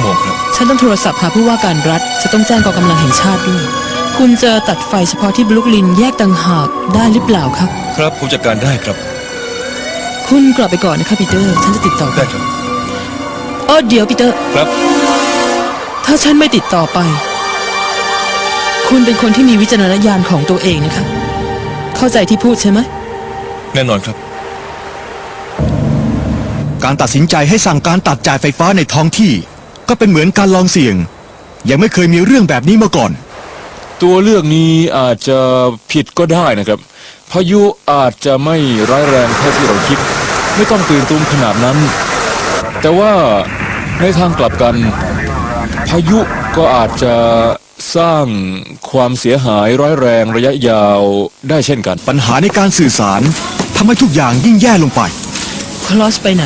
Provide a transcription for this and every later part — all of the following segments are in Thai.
วโมงครับ ฉันต้องโทรศัพท์หาผู้ว่าการรัฐ จะต้องแจ้งกองกำลังแห่งชาติด้วย คุณจะตัดไฟเฉพาะที่บลุกลินแยกต่างหากได้หรือเปล่าครับ ครับผมจัดการได้ครับ คุณกลับไปก่อนนะคะปีเตอร์ ฉันจะติดต่อได้ครับเออเดี๋ยวปีเตอร์ ครับ ถ้าฉันไม่ติดต่อไป คุณเป็นคนที่มีวิจารณญาณของตัวเองนะคะเข้าใจที่พูดใช่ไหมแน่นอนครับ การตัดสินใจให้สั่งการตัดจ่ายไฟฟ้าในท้องที่ ก็เป็นเหมือนการลองเสี่ยง ยังไม่เคยมีเรื่องแบบนี้มาก่อน ตัวเลือกนี้อาจจะผิดก็ได้นะครับ พายุอาจจะไม่ร้ายแรงเท่าที่เราคิด ไม่ต้องตื่นตูมขนาดนั้น แต่ว่าในทางกลับกัน พายุก็อาจจะสร้างความเสียหายร้ายแรงระยะยาวได้เช่นกัน ปัญหาในการสื่อสารทำให้ทุกอย่างยิ่งแย่ลงไป คลอสไปไหน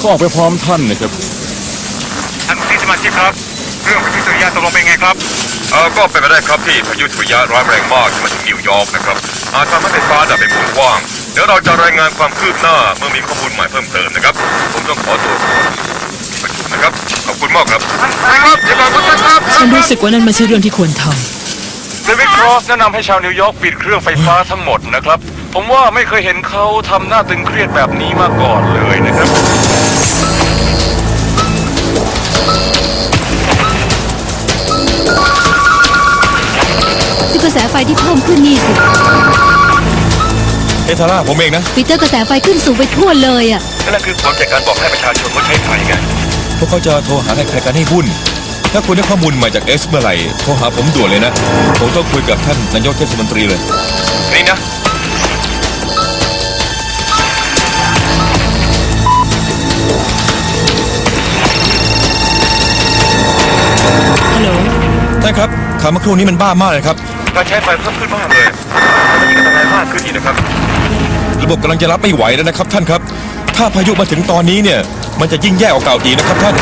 ก็ออกไปพร้อมท่านนะครับท่านที่สมา ชิกครับ เรื่องพายุสุริยะตกลงเป็นไงครับเออก็เป็นไปได้ครับที่พายุสุริยะร้ายแรงมากที่มาถึงนิวยอร์กนะครับอาจทำให้ไฟฟ้าดับเป็นวงกว้าง เดี๋ยวเราจะรายงานความคืบหน้าเมื่อมีข้อมูลใหม่เพิ่มเติมนะครับ ผมต้องขอตัวประชุมนะครับ ขอบคุณมากครับครับอย่าบอกว่าท่านครับฉันรู้สึกว่านั่นไม่ใช่เรื่องที่ควรทำเดวิดครอสแนะนำให้ชาวนิวยอร์กปิดเครื่องไฟฟ้าทั้งหมดนะครับ ผมว่าไม่เคยเห็นเขาทำหน้าตึงเครียดแบบนี้มาก่อนเลยนะครับคื อกระแสไฟที่เพิ่มขึ้นนี่สิเอทาร่าผมเองนะปีเตอร์กระแสไฟขึ้นสูงไปทั่วเลยอะนั่นคือผลจากการบอกให้ประชาชนงดใช้ไฟไงพวกเขาจะโทรหาใครๆกันให้หุ้น ถ้าคุณได้ข้อมูลใหม่จากเอสเมื่อไหร่โทรหาผมด่วนเลยนะ ผมต้องคุยกับท่านนายกเทศมนตรีเลย นี่นะฮัลโหลท่านครับ ข่าวเมื่อครู่นี้มันบ้ามากเลยครับ การใช้ไฟเพิ่มขึ้นมากเลยมันยิ่งอันตรายมากขึ้นอีกนะครับ ระบบกำลังจะรับไม่ไหวแล้วนะครับ ท่านครับ ถ้าพายุมาถึงตอนนี้เนี่ย มันจะยิ่งแย่กว่าเก่าอีกนะครับท่าน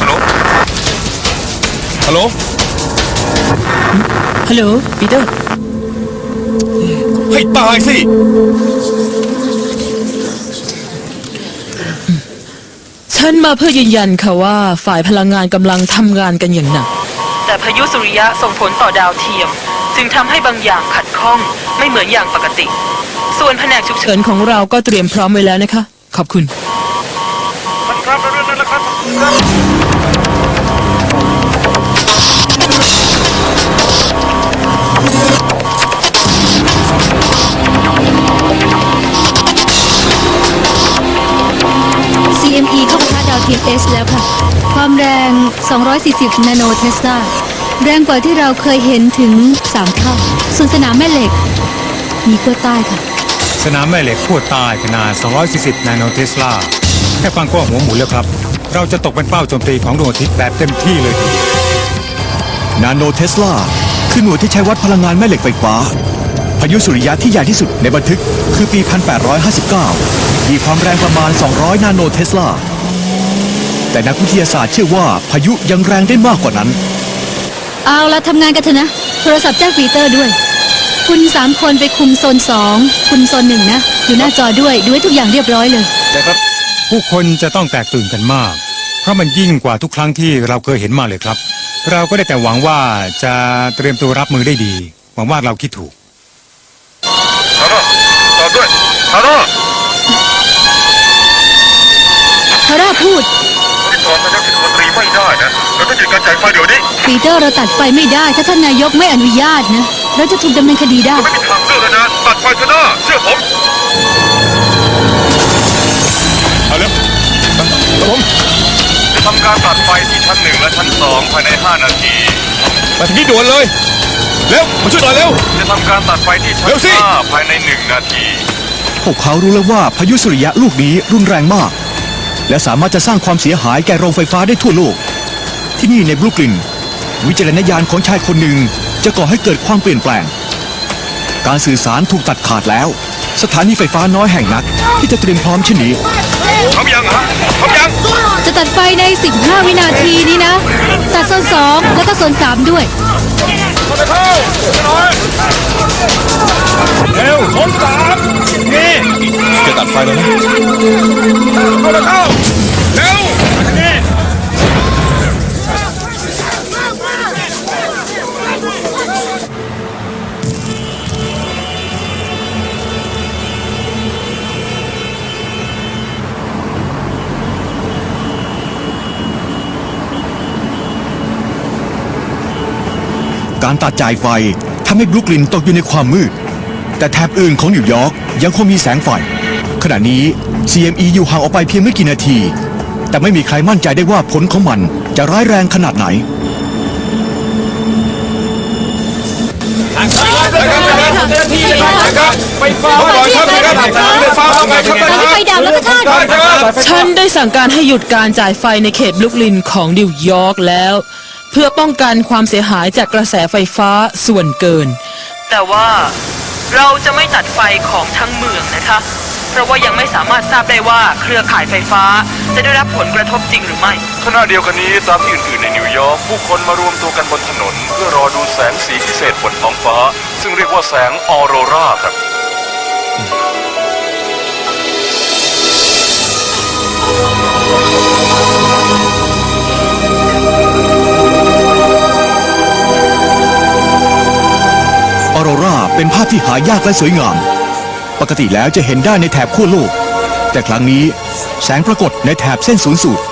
ฮัลโหล ฮัลโหล ฮัลโหลปีเตอร์ ให้ตายสิ ฉันมาเพื่อยืนยันค่ะว่าฝ่ายพลังงานกำลังทำงานกันอย่างหนัก แต่พายุสุริยะส่งผลต่อดาวเทียม จึงทำให้บางอย่างขัดข้องไม่เหมือนอย่างปกติ ส่วนแผนกฉุกเฉินของเราก็เตรียมพร้อมไว้แล้วนะคะ ขอบคุณ ท่านครับเรื่องนั้นแหละครับ 240 นาโนเทสลา แรงกว่าที่เราเคยเห็นถึง 3 เท่า ส่วนสนามแม่เหล็ก มีขั้วใต้ค่ะ สนามแม่เหล็กขั้วใต้ขนาด 240 นาโนเทสลา แค่ฟังก็หัวหมุนแล้วครับ เราจะตกเป็นเป้าโจมตีของดวงอาทิตย์แบบเต็มที่เลยทีเดียวนาโนเทสลาคือหน่วยที่ใช้วัดพลังงานแม่เหล็กไฟฟ้า พายุสุริยะที่ใหญ่ที่สุดในบันทึกคือปี 1859 มีความแรงประมาณ 200 นาโนเทสลา แต่นักวิทยาศาสตร์เชื่อว่าพายุยังแรงได้มากกว่านั้น เอาละทำงานกันเถอะนะ โทรศัพท์แจ้งปีเตอร์ด้วย คุณสามคนไปคุมโซน2คุณโซนหนึ่งนะ อยู่หน้าจอด้วยดูให้ทุกอย่างเรียบร้อยเลยนะครับ ผู้คนจะต้องแตกตื่นกันมาก เพราะมันยิ่งกว่าทุกครั้งที่เราเคยเห็นมาเลยครับ เราก็ได้แต่หวังว่าจะเตรียมตัวรับมือได้ดี หวังว่าเราคิดถูกฮัลโหลตอบด้วยฮัลโหลทาร่าพูด ติดต่อนายกเทศมนตรีไม่ได้นะเราต้องหยุดการจ่ายไฟเดี๋ยวนี้ปีเตอร์เราตัดไฟไม่ได้ ถ้าท่านนายกไม่อนุญาตนะ เราจะถูกดำเนินคดีได้ ไม่มีทางเลือกแล้วนะตัดไฟเถอะนะเชื่อผมเอาเร็วมาครับผมจะทำการตัดไฟที่ชั้นหนึ่งและชั้นสองภายใน 5 นาทีมาถึงนี่ด่วนเลยเร็วมาช่วยหน่อยเร็วจะทำการตัดไฟที่ชั้เร็นวสิห้าภายใน 1 นาที พวกเขารู้แล้วว่าพายุสุริยะลูกนี้รุนแรงมาก และสามารถจะสร้างความเสียหายแก่โรงไฟฟ้าได้ทั่วโลก ที่นี่ในบรุกลิน วิจารณญาณของชายคนหนึ่งจะก่อให้เกิดความเปลี่ยนแปลง การสื่อสารถูกตัดขาดแล้ว สถานีไฟฟ้าน้อยแห่งนัก ที่จะเตรียมพร้อมเช่นนี้ทำยังฮะทำยังจะตัดไฟใน 15 วินาทีนี้นะ ตัดโซน2แล้วก็โซน3ด้วยเร็วโซนสามนี่ จะตัดไฟแล้วนะการตัดจ่ายไฟทำให้บลูกลินตกอยู่ในความมืด แต่แถบอื่นของนิวยอร์กยังคงมีแสงไฟ ขณะนี้ CME อยู่ห่างออกไปเพียงไม่กี่นาที แต่ไม่มีใครมั่นใจได้ว่าผลของมันจะร้ายแรงขนาดไหนไฟฟ้าหน่อยครับไฟฟ้าว่าไงครับตอนนี้ไฟดับแล้วค่ะท่านฉันได้สั่งการให้หยุดการจ่ายไฟในเขตบรุกลินของนิวยอร์กแล้ว เพื่อป้องกันความเสียหายจากกระแสไฟฟ้าส่วนเกิน แต่ว่าเราจะไม่ตัดไฟของทั้งเมืองนะคะ เพราะว่ายังไม่สามารถทราบได้ว่าเครือข่ายไฟฟ้า จะได้รับผลกระทบจริงหรือไม่ขณะเดียวกันนี้ตามที่อื่นๆในนิวยอร์กผู้คนมารวมตัวกันบนถนน เพื่อรอดูแสงสีพิเศษบนท้องฟ้า ซึ่งเรียกว่าแสงออโรราครับออโรราเป็นภาพที่หายากและสวยงาม ปกติแล้วจะเห็นได้ในแถบขั้วโลก แต่ครั้งนี้แสงปรากฏในแถบเส้นศูนย์สูตร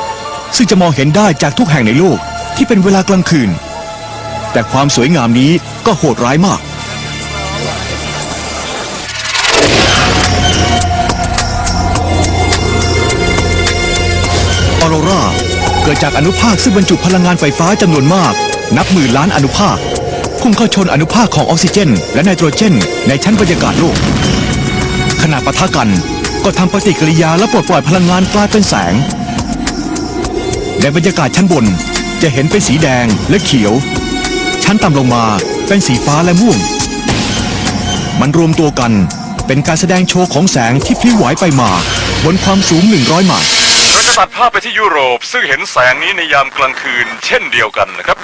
ซึ่งจะมองเห็นได้จากทุกแห่งในโลกที่เป็นเวลากลางคืน แต่ความสวยงามนี้ก็โหดร้ายมากออโรราเกิดจากอนุภาคซึ่งบรรจุพลังงานไฟฟ้าจำนวนมาก นับหมื่นล้านอนุภาคพุ่งเข้าชนอนุภาคของออกซิเจน และไนโตรเจน ในชั้นบรรยากาศโลก ขณะปะทะกัน ก็ทำปฏิกิริยาและปลดปล่อยพลังงานกลายเป็นแสง ในบรรยากาศชั้นบนจะเห็นเป็นสีแดงและเขียว ชั้นต่ำลงมาเป็นสีฟ้าและม่วง มันรวมตัวกันเป็นการแสดงโชว์ของแสงที่พลิ้วไหวไปมา บนความสูง 100ไมล์เราจะตัดภาพไปที่ยุโรป ซึ่งเห็นแสงนี้ในยามกลางคืน เช่นเดียวกันนะครับ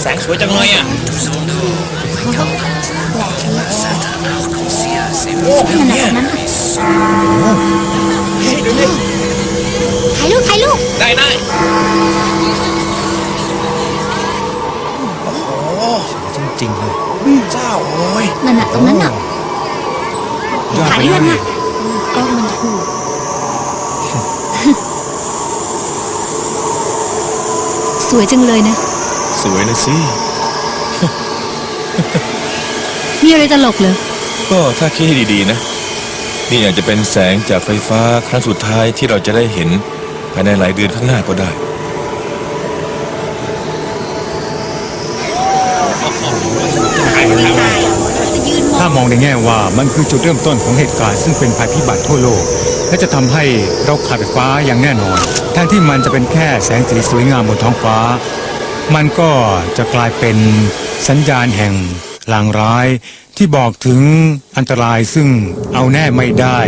แสงสวยจังเลยอะถ่าย จังเลยนะ สวยนะสิ มีอะไรตลกเหรอ ก็ถ้าคิดให้ดีๆนะ นี่อาจจะเป็นแสงจากไฟฟ้าครั้งสุดท้ายที่เราจะได้เห็นภายในหลายเดือนข้างหน้าก็ได้ ถ้ามองในแง่ว่ามันคือจุดเริ่มต้นของเหตุการณ์ซึ่งเป็นภัยพิบัติทั่วโลก และจะทำให้เราขาดไฟฟ้าอย่างแน่นอนแทนที่มันจะเป็นแค่แสงสีสวยงามบนท้องฟ้า มันก็จะกลายเป็นสัญญาณแห่งลางร้ายที่บอกถึงอันตรายซึ่งเอาแน่ไม่ได้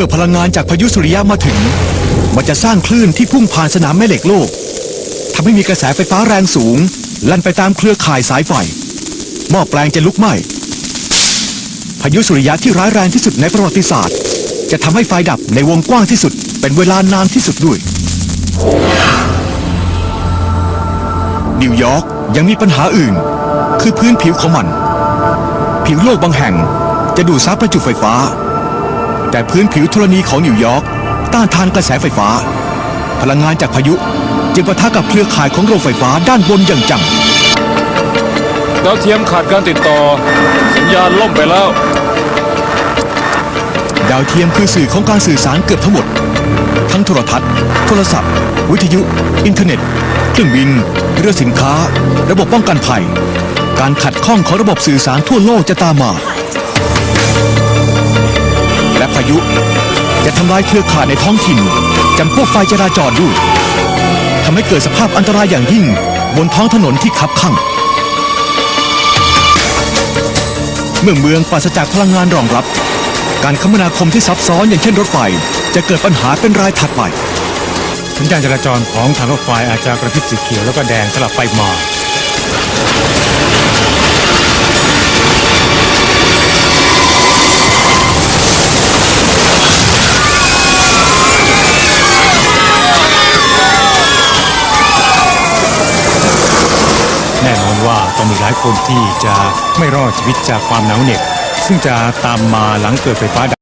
มื่อพลังงานจากพายุสุริยะมาถึง มันจะสร้างคลื่นที่พุ่งผ่านสนามแม่เหล็กโลกทำให้มีกระแสไฟฟ้าแรงสูง ลั่นไปตามเครือข่ายสายไฟหม้อแปลงจะลุกไหม้พายุสุริยะที่ร้ายแรงที่สุดในประวัติศาสตร์ จะทำให้ไฟดับในวงกว้างที่สุด เป็นเวลานานที่สุดด้วย นิวยอร์กยังมีปัญหาอื่น คือพื้นผิวของมัน ผิวโลกบางแห่งจะดูดซับประจุไฟฟ้า แต่พื้นผิวธรณีของนิวยอร์กต้านทานกระแสไฟฟ้า พลังงานจากพายุจึงปะทะกับเครือข่ายของโรงไฟฟ้าด้านบนอย่างจังดาวเทียมขาดการติดต่อ สัญญาณล่มไปแล้ว ดาวเทียมคือสื่อของการสื่อสารเกือบทั้งหมด ทั้งโทรทัศน์ โทรศัพท์ วิทยุ อินเทอร์เน็ต เครื่องบิน เรือสินค้า ระบบป้องกันภัย การขัดข้องของระบบสื่อสารทั่วโลกจะตามมา และพายุ จะทำลายเครือข่ายในท้องถิ่นจำพวกไฟจราจรด้วยทำให้เกิดสภาพอันตรายอย่างยิ่ง บนท้องถนนที่คับข้างเมื่อเมืองปราศจากพลังงานรองรับ การคมนาคมที่ซับซ้อนอย่างเช่นรถไฟ จะเกิดปัญหาเป็นรายถัดไปสัญญาณจราจรของทางรถไฟอาจจะกระพริบสีเขียวแล้วก็แดงสลับไปมา คนที่จะไม่รอดชีวิตจากความหนาวเหน็บซึ่งจะตามมาหลังเกิดไฟฟ้าดับ